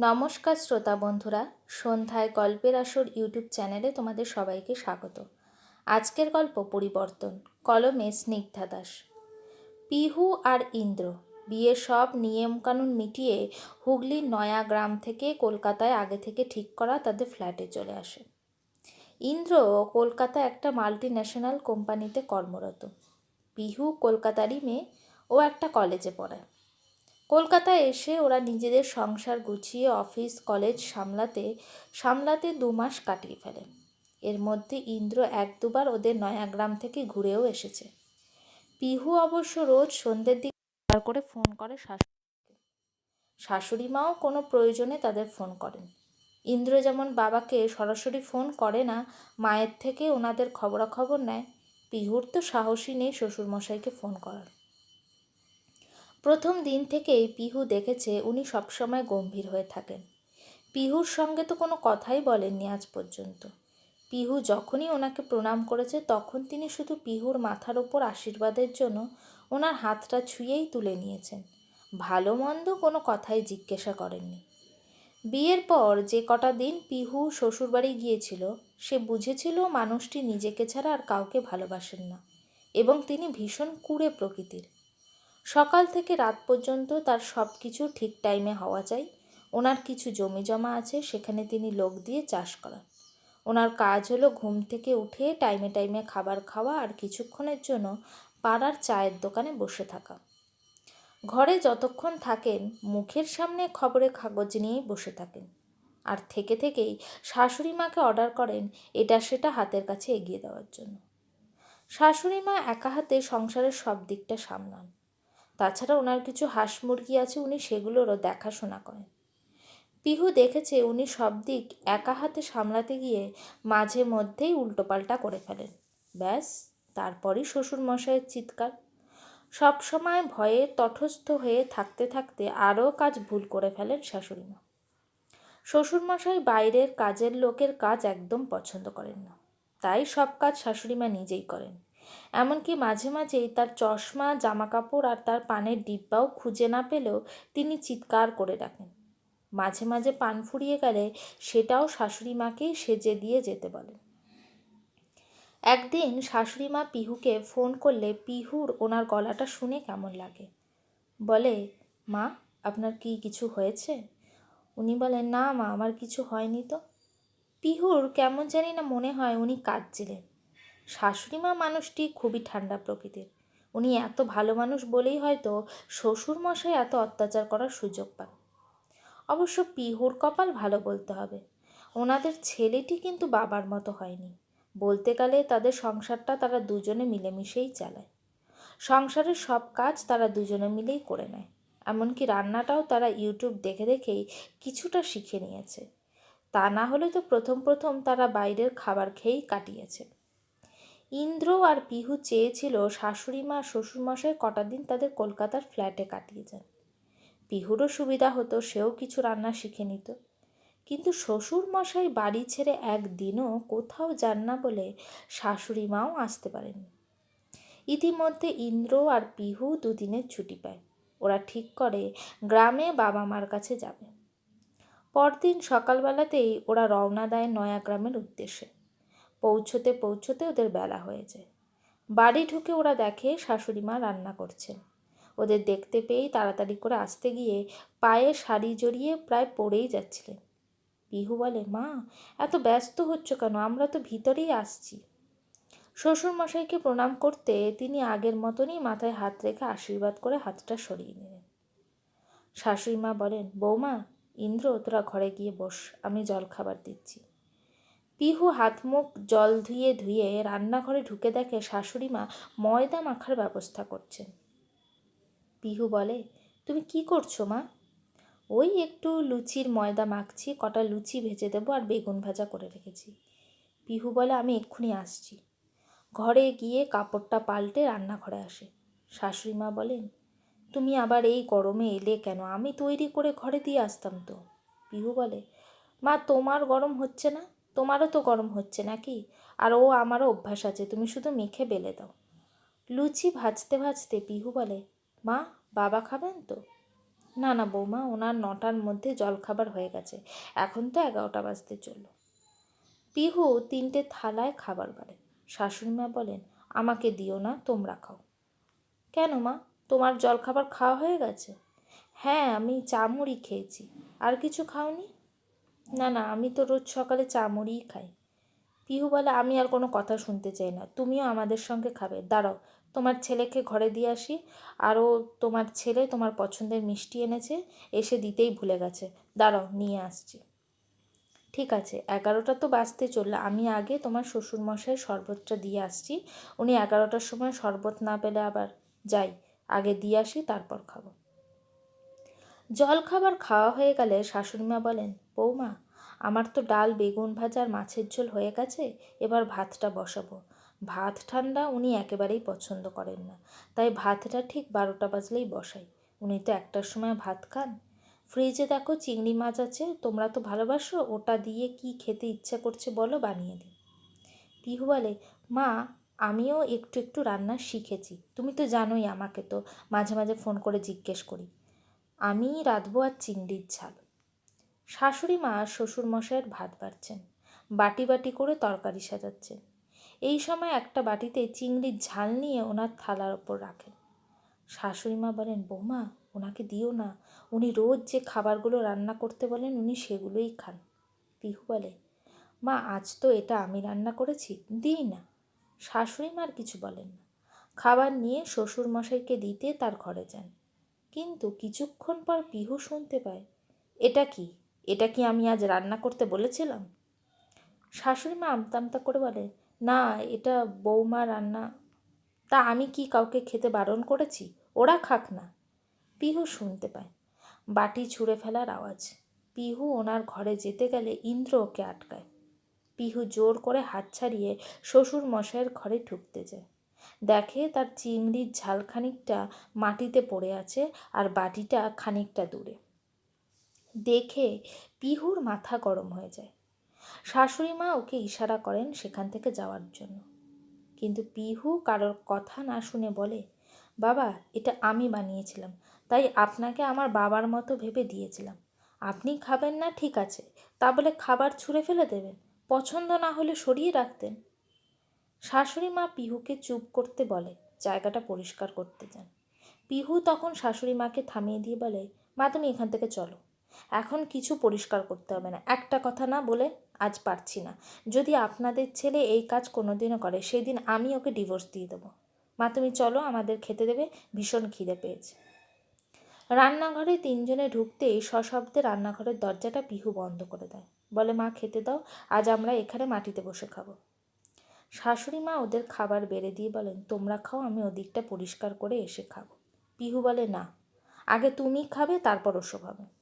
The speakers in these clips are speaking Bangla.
নমস্কার শ্রোতা বন্ধুরা, সন্ধ্যায় গল্পের আসর ইউটিউব চ্যানেলে তোমাদের সবাইকে স্বাগত। আজকের গল্প পরিবর্তন, কলমে স্নিগ্ধা দাস। পিহু আর ইন্দ্র বিয়ের সব নিয়মকানুন মিটিয়ে হুগলির নয়া গ্রাম থেকে কলকাতায় আগে থেকে ঠিক করা তাদের ফ্ল্যাটে চলে আসে। ইন্দ্র কলকাতা একটা মাল্টি ন্যাশনাল কোম্পানিতে কর্মরত। পিহু কলকাতারই মেয়ে ও একটা কলেজে পড়ে কলকাতায় এসে ওরা নিজেদের সংসার গুছিয়ে অফিস, কলেজ সামলাতে সামলাতে দু মাস কাটিয়ে ফেলে। এর মধ্যে ইন্দ্র এক দুবার ওদের নয়াগ্রাম থেকে ঘুরেও এসেছে। পিহু অবশ্য রোজ সন্ধ্যের দিকে করে ফোন করে শাশুড়িকে। শাশুড়ি মাও কোনো প্রয়োজনে তাদের ফোন করেন। ইন্দ্র যেমন বাবাকে সরাসরি ফোন করে না, মায়ের থেকে ওনাদের খবরাখবর নেয়। পিহুর তো সাহসী নেই শ্বশুরমশাইকে ফোন করার। প্রথম দিন থেকেই পিহু দেখেছে উনি সবসময় গম্ভীর হয়ে থাকেন। পিহুর সঙ্গে তো কোনো কথাই বলেননি আজ পর্যন্ত। পিহু যখনই ওনাকে প্রণাম করেছে তখন তিনি শুধু পিহুর মাথার ওপর আশীর্বাদের জন্য ওনার হাতটা ছুঁয়েই তুলে নিয়েছেন। ভালো মন্দ কোনো কথাই জিজ্ঞাসা করেননি। বিয়ের পর যে কটা দিন পিহু শ্বশুরবাড়ি গিয়েছিল, সে বুঝেছিল মানুষটি নিজেকে ছাড়া আর কাউকে ভালোবাসেন না। এবং তিনি ভীষণ কুড়ে প্রকৃতির। সকাল থেকে রাত পর্যন্ত তার সব কিছু ঠিক টাইমে হওয়া চাই ওনার কিছু জমি জমা আছে, সেখানে তিনি লোক দিয়ে চাষ করান। ওনার কাজ হলো ঘুম থেকে উঠে টাইমে টাইমে খাবার খাওয়া আর কিছুক্ষণের জন্য পাড়ার চায়ের দোকানে বসে থাকা। ঘরে যতক্ষণ থাকেন, মুখের সামনে খবরের কাগজ নিয়েই বসে থাকেন। আর থেকে থেকেই শাশুড়ি মাকে অর্ডার করেন এটা সেটা হাতের কাছে এগিয়ে দেওয়ার জন্য। শাশুড়ি মা একা হাতে সংসারের সব দিকটা সামলান। তাছাড়া ওনার কিছু হাঁস মুরগি আছে, উনি সেগুলোরও দেখাশোনা করেন। পিহু দেখেছে উনি সব দিক একা হাতে সামলাতে গিয়ে মাঝে মধ্যেই উল্টোপাল্টা করে ফেলেন। ব্যাস, তারপরই শ্বশুরমশাইয়ের চিৎকার। সবসময় ভয়ে তটস্থ হয়ে থাকতে থাকতে আরও কাজ ভুল করে ফেলেন শাশুড়িমা। শ্বশুরমশাই বাইরের কাজের লোকের কাজ একদম পছন্দ করেন না। তাই সব কাজ শাশুড়িমা নিজেই করেন। এমনকি মাঝে মাঝেই তার চশমা, জামাকাপড় আর তার পানের ডিব্বাও খুঁজে না পেলেও তিনি চিৎকার করে ডাকেন। মাঝে মাঝে পান ফুরিয়ে গেলে সেটাও শাশুড়ি মাকেই সেজে দিয়ে যেতে বলেন। একদিন শাশুড়ি মা পিহুকে ফোন করলে পিহুর ওনার গলাটা শুনে কেমন লাগে। বলে, মা, আপনার কি কিছু হয়েছে? উনি বলেন, না মা, আমার কিছু হয়নি তো। পিহুর কেমন জানি না মনে হয় উনি কাঁদছিলেন। শাশুড়িমা মানুষটি খুবই ঠান্ডা প্রকৃতির। উনি এত ভালো মানুষ বলেই হয়তো শ্বশুরমশাই এত অত্যাচার করার সুযোগ পান। অবশ্য পিহুর কপাল ভালো বলতে হবে। ওনাদের ছেলেটি কিন্তু বাবার মতো হয়নি। বলতে গেলে তাদের সংসারটা তারা দুজনে মিলেমিশেই চালায়। সংসারের সব কাজ তারা দুজনে মিলেই করে নেয়। এমনকি রান্নাটাও তারা ইউটিউব দেখে দেখেই কিছুটা শিখে নিয়েছে। তা না হলে তো প্রথম প্রথম তারা বাইরের খাবার খেয়েই কাটিয়েছে। ইন্দ্র আর পিহু চেয়েছিল শাশুড়ি মা শ্বশুরমশাই কটা দিন তাদের কলকাতার ফ্ল্যাটে কাটিয়ে যান। পিহুরও সুবিধা হতো, সেও কিছু রান্না শিখে নিত। কিন্তু শ্বশুরমশাই বাড়ি ছেড়ে একদিনও কোথাও যান না বলে শাশুড়ি মাও আসতে পারেনি ইতিমধ্যে ইন্দ্র আর পিহু দুদিনের ছুটি পায়। ওরা ঠিক করে গ্রামে বাবা মার কাছে যাবে। পরদিন সকালবেলাতেই ওরা রওনা দেয় নয়া গ্রামের উদ্দেশ্যে। পৌঁছতে পৌঁছতে ওদের বেলা হয়ে যায়। বাড়ি ঢুকে ওরা দেখে শাশুড়ি মা রান্না করছেন। ওদের দেখতে পেয়েই তাড়াতাড়ি করে আসতে গিয়ে পায়ে শাড়ি জড়িয়ে প্রায় পড়েই যাচ্ছিলেন। পিহু বলে, মা, এত ব্যস্ত হচ্ছ কেন? আমরা তো ভিতরেই আসছি। শ্বশুরমশাইকে প্রণাম করতে তিনি আগের মতনই মাথায় হাত রেখে আশীর্বাদ করে হাতটা সরিয়ে নিলেন। শাশুড়ি মা বলেন, বৌমা, ইন্দ্র, তোরা ঘরে গিয়ে বস, আমি জল খাবার দিচ্ছি। পিহু হাত মুখ জল ধুয়ে ধুয়ে রান্নাঘরে ঢুকে দেখে শাশুড়ি মা ময়দা মাখার ব্যবস্থা করছেন পিহু বলে, তুমি কি করছ মা? ওই একটু লুচির ময়দা মাখছি, কটা লুচি ভেজে দেবো আর বেগুন ভাজা করে রেখেছি। পিহু বলে, আমি এক্ষুনি আসছি। ঘরে গিয়ে কাপড়টা পাল্টে রান্নাঘরে আসে। শাশুড়ি মা বলেন, তুমি আবার এই গরমে এলে কেন? আমি তৈরি করে ঘরে দিয়ে আসতাম তো। পিহু বলে, মা, তোমার গরম হচ্ছে না? তোমারও তো গরম হচ্ছে নাকি? আর ও আমারও অভ্যাস আছে, তুমি শুধু মেখে বেলে দাও। লুচি ভাজতে ভাজতে পিহু বলে, মা, বাবা খাবেন তো? না না বৌমা, ওনার নটার মধ্যে জলখাবার হয়ে গেছে, এখন তো এগারোটা বাজতে চলল। পিহু তিনটে থালায় খাবার বাড়ে। শাশুড়িমা বলেন, আমাকে দিও না, তোমরা খাও। কেন মা? তোমার জলখাবার খাওয়া হয়ে গেছে? হ্যাঁ আমি চা মুড়ি খেয়েছি, আর কিছু খাওনি? না না, আমি তো রোজ সকালে চা মুড়িই খাই। পিহু বলে, আমি আর কোনো কথা শুনতে চাই না। তুমিও আমাদের সঙ্গে খাবে। দাঁড়াও, তোমার ছেলেকে ঘরে দিয়ে আসি। আরও তোমার ছেলে তোমার পছন্দের মিষ্টি এনেছে, এসে দিতেই ভুলে গেছে। দাঁড়াও, নিয়ে আসছি। ঠিক আছে, এগারোটা তো বাঁচতে চলল। আমি আগে তোমার শ্বশুরমশাই শরবতটা দিয়ে আসছি। উনি এগারোটার সময় শরবত না পেলে আবার যাই, আগে দিয়ে আসি, তারপর খাব। জল খাবার খাওয়া হয়ে গেলে শাশুড়িমা বলেন বৌমা, আমার তো ডাল, বেগুন ভাজা মাছের ঝোল হয়ে গেছে, এবার ভাতটা বসাবো। ভাত ঠান্ডা উনি একেবারেই পছন্দ করেন না, তাই ভাতটা ঠিক বারোটা বাজলেই বসাই। উনি তো একটার সময় ভাত খান। ফ্রিজে দেখো চিংড়ি মাছ আছে, তোমরা তো ভালোবাসো, ওটা দিয়ে কি খেতে ইচ্ছা করছে বলো বানিয়ে দিই। পিহু বলে, মা, আমিও একটু একটু রান্না শিখেছি, তুমি তো জানোই আমাকে তো মাঝে মাঝে ফোন করে জিজ্ঞেস করি। আমি রাঁধবো আর চিংড়ির ঝাল। শাশুড়ি মা আর শ্বশুরমশাইয়ের ভাত বাড়ছেন। বাটি বাটি করে তরকারি সাজাচ্ছেন। এই সময় একটা বাটিতে চিংড়ির ঝাল নিয়ে ওনার থালার ওপর রাখেন। শাশুড়ি মা বলেন, বৌমা, ওনাকে দিও না। উনি রোজ যে খাবারগুলো রান্না করতে বলেন, উনি সেগুলোই খান। পিহু বলে, মা, আজ তো এটা আমি রান্না করেছি, দিই না। শাশুড়ি মার কিছু বলেন না। খাবার নিয়ে শ্বশুর মশাইকে দিতে তার ঘরে যান। কিন্তু কিছুক্ষণ পর পিহু শুনতে পায়, এটা কি? এটা কি আমি আজ রান্না করতে বলেছিলাম? শাশুড়ি মা আমতা আমতা করে বলে, না, এটা বৌমা রান্না। তা আমি কি কাউকে খেতে বারণ করেছি? ওরা খাক না। পিহু শুনতে পায়। বাটি ছুঁড়ে ফেলার আওয়াজ। পিহু ওনার ঘরে যেতে গেলে ইন্দ্র ওকে আটকায়। পিহু জোর করে হাত ছাড়িয়ে শ্বশুর মশাইয়ের ঘরে ঢুকতে যায়। দেখে তার চিংড়ির ঝাল খানিকটা মাটিতে পড়ে আছে আর বাটিটা খানিকটা দূরে। দেখে পিহুর মাথা গরম হয়ে যায়। শাশুড়ি মা ওকে ইশারা করেন সেখান থেকে যাওয়ার জন্য। কিন্তু পিহু কারোর কথা না শুনে বলে, বাবা, এটা আমি বানিয়েছিলাম। তাই আপনাকে আমার বাবার মতো ভেবে দিয়েছিলাম। আপনি খাবেন না, ঠিক আছে। তা বলে খাবার ছুঁড়ে ফেলে দেবেন। পছন্দ না হলে সরিয়ে রাখতেন। শাশুড়ি মা পিহুকে চুপ করতে বলে, জায়গাটা পরিষ্কার করতে যান। পিহু তখন শাশুড়ি মাকে থামিয়ে দিয়ে বলে, মা, তুমি এখান থেকে চলো। এখন কিছু পরিষ্কার করতে হবে না। একটা কথা না বলে আজ পারছি না। যদি আপনাদের ছেলে এই কাজ কোনোদিনও করে সেই দিন আমি ওকে ডিভোর্স দিয়ে দেবো। মা, তুমি চলো, আমাদের খেতে দেবে, ভীষণ খিদে পেয়েছে। রান্নাঘরে তিনজনে ঢুকতেই সশব্দে রান্নাঘরের দরজাটা পিহু বন্ধ করে দেয়। বলে, মা, খেতে দাও, আজ আমরা এখানে মাটিতে বসে খাব। শাশুড়ি মা ওদের খাবার বেড়ে দিয়ে বলেন, তোমরা খাও, আমি ওদিকটা পরিষ্কার করে এসে খাব। পিহু বলে, না, আগে তুমি খাবে, তারপর ওসব হবে।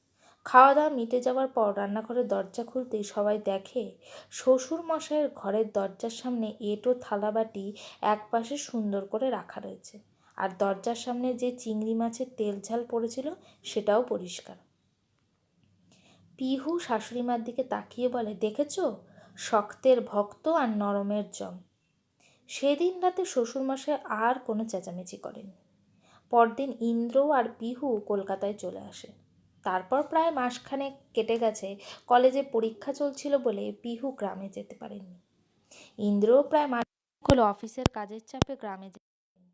খাওয়া দাওয়া মিটে যাওয়ার পর রান্নাঘরের দরজা খুলতেই সবাই দেখে শ্বশুর মশাইয়ের ঘরের দরজার সামনে এঁটো থালাবাটি এক পাশে সুন্দর করে রাখা রয়েছে। আর দরজার সামনে যে চিংড়ি মাছের তেল ঝাল পড়েছিল সেটাও পরিষ্কার। পিহু শাশুড়িমার দিকে তাকিয়ে বলে, দেখেছ? শক্তের ভক্ত আর নরমের জম সেদিন রাতে শ্বশুরমশাই আর কোনো চেঁচামেচি করেননি। পরদিন ইন্দ্র আর পিহু কলকাতায় চলে আসে। তারপর প্রায় মাসখানেক কেটে গেছে। কলেজে পরীক্ষা চলছিল বলে পিহু গ্রামে যেতে পারেননি। ইন্দ্রও প্রায় মাস হলো অফিসের কাজের চাপে গ্রামে যেতে পারেনি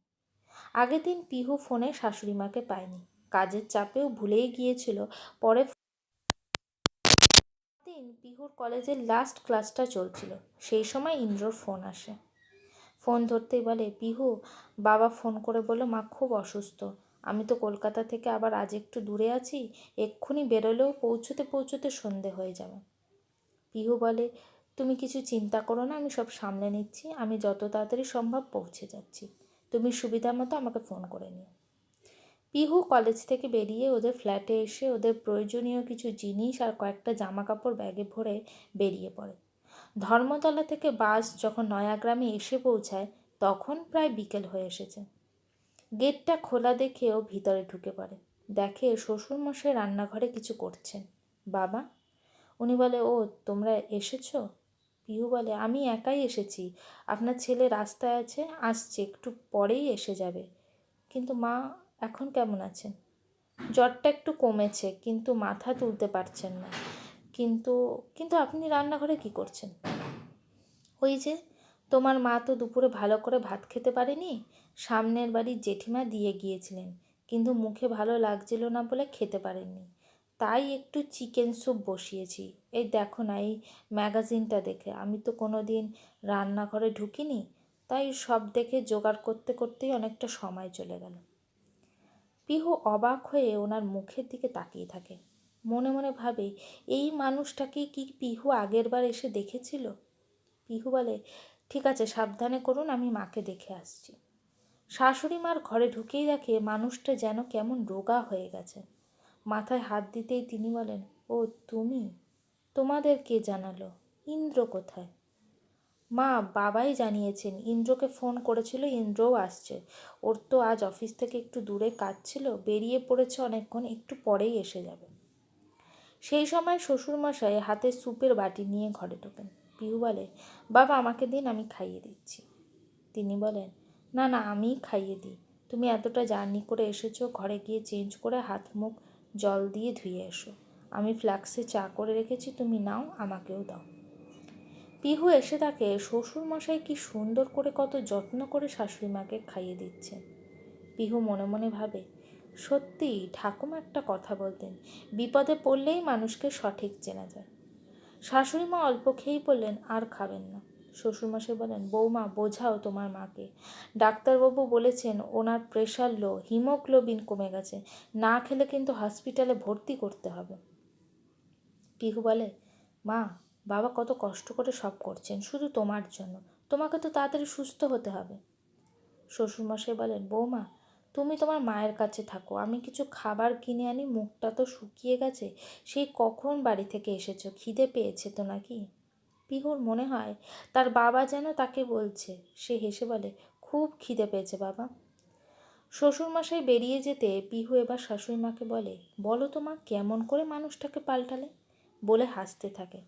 আগের দিন পিহু ফোনে শাশুড়ি মাকে পায়নি। কাজের চাপেও ভুলেই গিয়েছিল। পরে দিন পিহুর কলেজের লাস্ট ক্লাসটা চলছিল। সেই সময় ইন্দ্রর ফোন আসে। ফোন ধরতেই বলে, পিহু, বাবা ফোন করে বলল মা খুব অসুস্থ। আমি তো কলকাতা থেকে আবার আজ একটু দূরে আছি, এক্ষুনি বেরোলেও পৌঁছতে পৌঁছতে সন্ধে হয়ে যাবে। পিহু বলে, তুমি কিছু চিন্তা করো না, আমি সব সামলে নিচ্ছি, আমি যত তাড়াতাড়ি সম্ভব পৌঁছে যাচ্ছি। তুমি সুবিধা মতো আমাকে ফোন করে নিও। পিহু কলেজ থেকে বেরিয়ে ওদের ফ্ল্যাটে এসে ওদের প্রয়োজনীয় কিছু জিনিস আর কয়েকটা জামা কাপড় ব্যাগে ভরে বেরিয়ে পড়ে। ধর্মতলা থেকে বাস যখন নয়াগ্রামে এসে পৌঁছায়, তখন প্রায় বিকেল হয়ে এসেছে। গেটটা খোলা দেখেও ভিতরে ঢুকে পড়ে। দেখে শ্বশুরমশাই রান্নাঘরে কিছু করছেন। বাবা? উনি বলে, ও, তোমরা এসেছ? পিহু বলে, আমি একাই এসেছি। আপনার ছেলে রাস্তায় আছে, আসছে, একটু পরেই এসে যাবে। কিন্তু মা এখন কেমন আছেন? জ্বরটা একটু কমেছে, কিন্তু মাথা তুলতে পারছেন না। কিন্তু কিন্তু আপনি রান্নাঘরে কি করছেন? ওই যে, তোমার মা তো দুপুরে ভালো করে ভাত খেতে পারেনি? সামনের বাড়ির জেঠিমা দিয়ে গিয়েছিলেন, কিন্তু মুখে ভালো লাগছিল না বলে খেতে পারেননি। তাই একটু চিকেন স্যুপ বসিয়েছি। এই দেখো না, এই ম্যাগাজিনটা দেখে। আমি তো কোনো দিন রান্নাঘরে ঢুকিনি, তাই সব দেখে জোগাড় করতে করতেই অনেকটা সময় চলে গেল। পিহু অবাক হয়ে ওনার মুখের দিকে তাকিয়ে থাকে। মনে মনে ভাবে, এই মানুষটাকে কি পিহু আগের বার এসে দেখেছিল? পিহু বলে, ঠিক আছে, সাবধানে করুন, আমি মাকে দেখে আসছি। শাশুড়ি মার ঘরে ঢুকেই দেখে মানুষটা যেন কেমন রোগা হয়ে গেছে। মাথায় হাত দিতেই তিনি বলেন, ও, তুমি? তোমাদের কে জানালো? ইন্দ্র কোথায়? মা, বাবাই জানিয়েছেন। ইন্দ্রকে ফোন করেছিল, ইন্দ্রও আসছে। ওর তো আজ অফিস থেকে একটু দূরে কাজ ছিল, বেরিয়ে পড়েছে অনেকক্ষণ, একটু পরেই এসে যাবে। সেই সময় শ্বশুরমশাই হাতে স্যুপের বাটি নিয়ে ঘরে ঢোকেন। পিহু বলে, বাবা, আমাকে দিন, আমি খাইয়ে দিচ্ছি। তিনি বলেন না না, আমিই খাইয়ে দিই। তুমি এতটা জার্নি করে এসেছ, ঘরে গিয়ে চেঞ্জ করে হাত মুখ জল দিয়ে ধুয়ে এসো। আমি ফ্ল্যাক্সে চা করে রেখেছি, তুমি নাও, আমাকেও দাও। পিহু এসে তাকে, শ্বশুরমশাই কি সুন্দর করে কত যত্ন করে শাশুড়ি মাকে খাইয়ে দিচ্ছেন? পিহু মনে মনে ভাবে, সত্যি, ঠাকুমা একটা কথা বলতেন, বিপদে পড়লেই মানুষকে সঠিক চেনা যায়। শাশুড়ি মা অল্প খেয়েই বললেন, আর খাবেন না। শ্বশুরমশাই বলেন, বৌমা, বোঝাও তোমার মাকে। ডাক্তারবাবু বলেছেন, ওনার প্রেশার লো, হিমোগ্লোবিন কমে গেছে। না খেলে কিন্তু হসপিটালে ভর্তি করতে হবে। পিহু বলে, মা, বাবা কত কষ্ট করে সব করছেন, শুধু তোমার জন্য। তোমাকে তো তাড়াতাড়ি সুস্থ হতে হবে। শ্বশুরমশাই বলেন, বৌমা, তুমি তোমার মায়ের কাছে থাকো। আমি কিছু খাবার কিনে আনি, মুখটা তো শুকিয়ে গেছে। সেই কখন বাড়ি থেকে এসেছ? খিদে পেয়েছে তো নাকি? পিহুর মনে হয় তার বাবা যেন তাকে বলছে। সে হেসে বলে, খুব খিদে পেয়েছে বাবা। শ্বশুরমশাই বেরিয়ে যেতে পিহু এবার শাশুড়ি মাকে বলে, বলো তো মা, কেমন করে মানুষটাকে পাল্টালে? বলে হাসতে থাকে।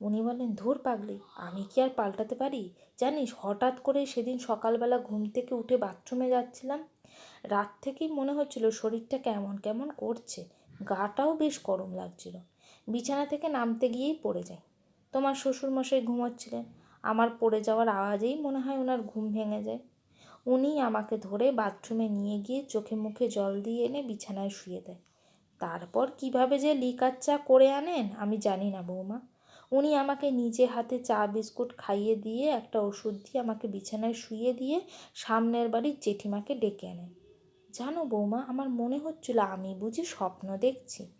উনি বলেন, ধুর পাগলি, আমি কি আর পাল্টাতে পারি? জানিস, হঠাৎ করে সেদিন সকালবেলা ঘুম থেকে উঠে বাথরুমে যাচ্ছিলাম। রাত থেকেই মনে হচ্ছিল শরীরটা কেমন কেমন করছে। গাটাও বেশ গরম লাগছিল। বিছানা থেকে নামতে গিয়েই পড়ে যাই। তোমার শ্বশুরমশাই ঘুমোচ্ছিলেন। আমার পড়ে যাওয়ার আওয়াজেই মনে হয় ওনার ঘুম ভেঙে যায়। উনি আমাকে ধরে বাথরুমে নিয়ে গিয়ে চোখে মুখে জল দিয়ে এনে বিছানায় শুয়ে দেয়। তারপর কীভাবে যে লিকার চা করে আনেন, আমি জানি না বৌমা। উনি আমাকে নিজে হাতে চা, বিস্কুট খাইয়ে দিয়ে একটা ওষুধ দিয়ে আমাকে বিছানায় শুয়ে দিয়ে সামনের বাড়ির জেঠিমাকে ডেকে আনেন। জানো বৌমা, আমার মনে হচ্ছিল আমি বুঝি স্বপ্ন দেখছি।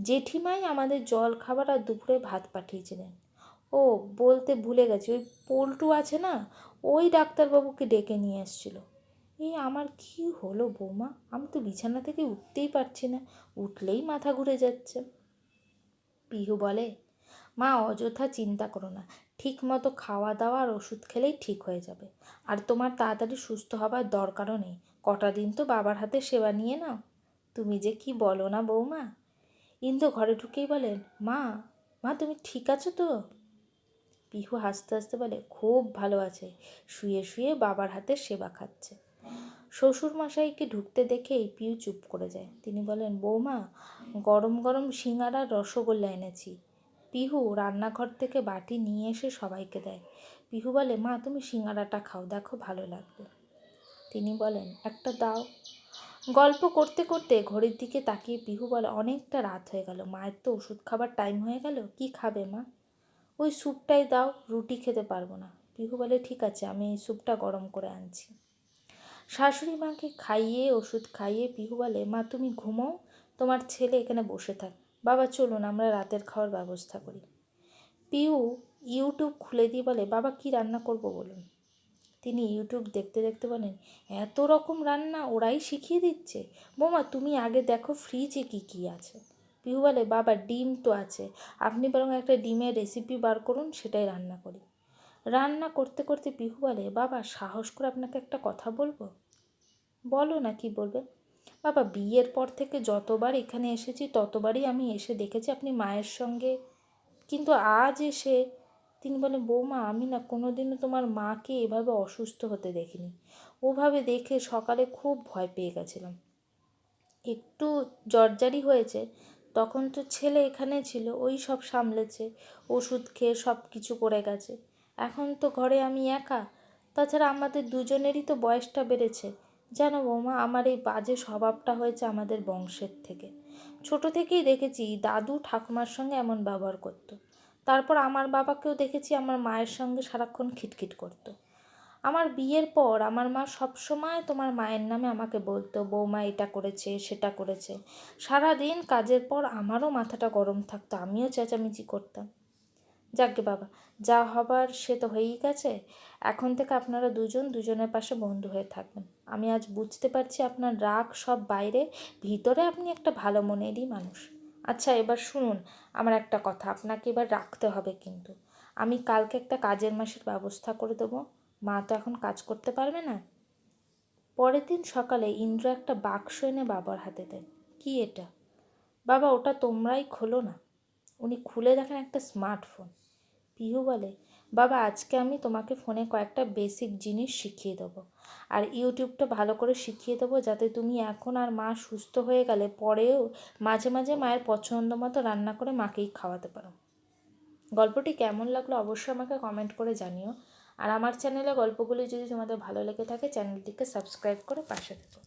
জেঠিমাই আমাদের জল খাবার আর দুপুরে ভাত পাঠিয়েছিলেন। ও, বলতে ভুলে গেছি। ওই পল্টু আছে না? ওই ডাক্তারবাবুকে ডেকে নিয়ে এসছিল এই আমার কি হলো বৌমা? আমি তো বিছানা থেকে উঠতেই পারছি না। উঠলেই মাথা ঘুরে যাচ্ছে। পিহু বলে, মা, অযথা চিন্তা করো না। ঠিক মতো খাওয়া দাওয়া আর ওষুধ খেলেই ঠিক হয়ে যাবে। আর তোমার তাড়াতাড়ি সুস্থ হবার দরকারও নেই। কটা দিন তো বাবার হাতে সেবা নিয়ে নাও। তুমি যে কি বলো না বৌমা? ইন্দু ঘরে ঢুকেই বলেন মা মা, তুমি ঠিক আছো তো? পিহু হাসতে হাসতে বলে, খুব ভালো আছে। শুয়ে শুয়ে বাবার হাতে সেবা খাচ্ছে। শ্বশুর মশাইকে ঢুকতে দেখেই পিউ চুপ করে যায়। তিনি বলেন, বৌমা, গরম গরম সিঙ্গারা রসগোল্লা এনেছি। পিহু রান্নাঘর থেকে বাটি নিয়ে এসে সবাইকে দেয়। পিহু বলে, মা, তুমি সিঙ্গারাটা খাও, দেখো ভালো লাগবে। তিনি বলেন, একটা দাও। গল্প করতে করতে ঘড়ির দিকে তাকিয়ে পিহু বলে, অনেকটা রাত হয়ে গেল। মায়ের তো ওষুধ খাবার টাইম হয়ে গেল। কি খাবে মা? ওই স্যুপটাই দাও, রুটি খেতে পারব না। পিহু বলে, ঠিক আছে, আমি এই স্যুপটা গরম করে আনছি। শাশুড়ি মাকে খাইয়ে, ওষুধ খাইয়ে পিহু বলে, মা, তুমি ঘুমাও, তোমার ছেলে এখানে বসে থাক। বাবা, চলুন, আমরা রাতের খাওয়ার ব্যবস্থা করি। পিউ ইউটিউব খুলে দিয়ে বলে, বাবা, কি রান্না করব বলুন? তিনি ইউটিউব দেখতে দেখতে বলেন, এত রকম রান্না ওরাই শিখিয়ে দিচ্ছে। বোমা, তুমি আগে দেখো ফ্রিজে কী কী আছে। পিহু বলে বাবা ডিম তো আছে। আপনি বরং একটা ডিমের রেসিপি বার করুন, সেটাই রান্না করি। রান্না করতে করতে পিহু বলে বাবা সাহস করে আপনাকে একটা কথা বলব? বলো না কি বলবে? বাবা, বিয়ের পর থেকে যতবার এখানে এসেছি, ততবারই আমি এসে দেখেছি আপনি মায়ের সঙ্গে। কিন্তু আজ এসে তিনি বলেন, বৌমা, আমি না কোনো দিনও তোমার মাকে এভাবে অসুস্থ হতে দেখিনি। ওভাবে দেখে সকালে খুব ভয় পেয়ে গেছিলাম। একটু জর্জারি হয়েছে তখন তো ছেলে এখানে ছিল, ওই সব সামলেছে, ওষুধ খেয়ে সব কিছু করে গেছে। এখন তো ঘরে আমি একা, তাছাড়া আমাদের দুজনেরই তো বয়সটা বেড়েছে। জানো বৌমা, আমার এই বাজে স্বভাবটা হয়েছে আমাদের বংশের থেকে। ছোট থেকেই দেখেছি দাদু ঠাকুমার সঙ্গে এমন ব্যবহার করতো। তারপর আমার বাবাকেও দেখেছি আমার মায়ের সঙ্গে সারাক্ষণ খিটখিট করতো। আমার বিয়ের পর আমার মা সবসময় তোমার মায়ের নামে আমাকে বলতো, বৌমা এটা করেছে, সেটা করেছে। সারা দিন কাজের পর আমারও মাথাটা গরম থাকতো, আমিও চেঁচামেচি করতাম। যাকগে বাবা, যা হবার সে তো হয়েই গেছে। এখন থেকে আপনারা দুজন দুজনের পাশে বন্ধু হয়ে থাকবেন। আমি আজ বুঝতে পারছি আপনার রাগ সব বাইরে, ভিতরে আপনি একটা ভালো মনেরই মানুষ। আচ্ছা এবার শুনুন, আমার একটা কথা, আপনাকে এবার রাখতে হবে কিন্তু। আমি কালকে একটা কাজের মাসের ব্যবস্থা করে দেবো। মা তো এখন কাজ করতে পারবে না? পরের দিন সকালে ইন্দ্র একটা বাক্স এনে বাবার হাতে দেয়। কি এটা? বাবা, ওটা তোমরাই খোলো না। উনি খুলে দেখেন একটা স্মার্টফোন। পিহু বলে, বাবা, আজকে আমি তোমাকে ফোনে কয়েকটা বেসিক জিনিস শিখিয়ে দেবো। আর ইউটিউবটা ভালো করে শিখিয়ে দেবো যাতে তুমি এখন আর মা সুস্থ হয়ে গেলে পরেও মাঝে মাঝে মায়ের পছন্দ মতো রান্না করে মাকেই খাওয়াতে পারো। গল্পটি কেমন লাগল অবশ্যই আমাকে কমেন্ট করে জানিও। আর আমার চ্যানেলে গল্পগুলি যদি তোমাদের ভালো লেগে থাকে চ্যানেলটিকে সাবস্ক্রাইব করে পাশে থেকো।